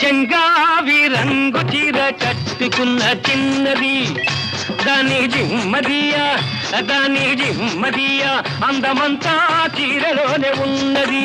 చెంగావి రంగు చీర కట్టుకున్న చిన్నది. దాని జిమ్మదియా దాని జిమ్మదియా అందమంతా చీరలోనే ఉన్నది.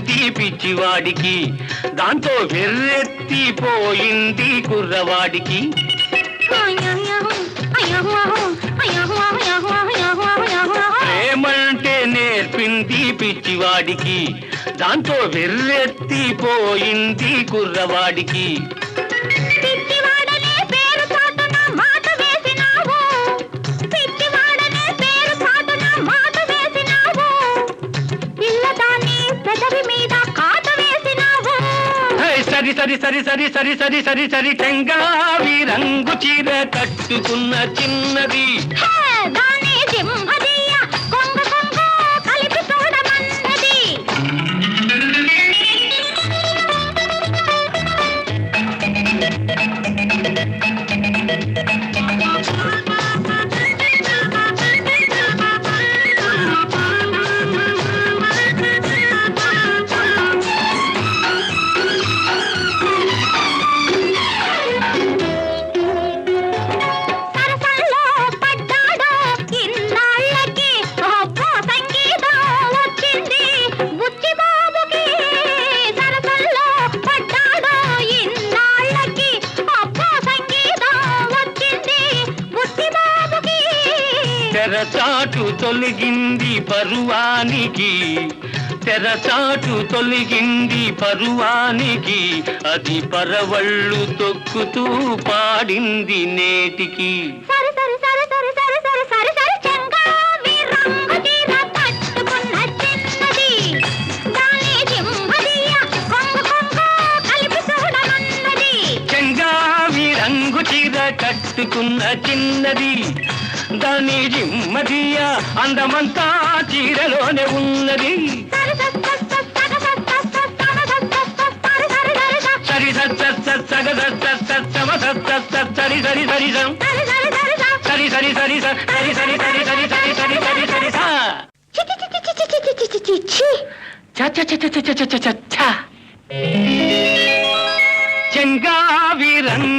నేర్పింది పిచ్చివాడికి. దాంతో వెర్రెత్తి పోయింది కుర్రవాడికి. ప్రేమంటే నేర్పింది పిచ్చివాడికి. దాంతో వెర్రెత్తి పోయింది కుర్రవాడికి. సరి సరి సరి సరి సరి సరి సరి సరి చెంగావి రంగు చీర కట్టుకున్న చిన్నది. thank you తొలగింది పరువానికి తెరచాటు తొలగింది పరువానికి అది పరవళ్ళు తొక్కుతూ పాడింది నేటికి. సరి సరి సరి సరి సరి సరి సరి సరి చెంగావి రంగు తీర కట్టుకున్న చిన్నది. దాని జిమ్మదియ అందమంతా చీరలోనే ఉన్నది సరి సరి సరి సరి సరి సరి సరి సరి సరి సరి సరి సరి సరి సరి సరి సరి సరి సరి సం. సరి సరి సరి సరి సరి సరి సరి సరి సరి సరి సరి సరి సరి సరి సరి సా. చి చి చి చి చి చి చి చి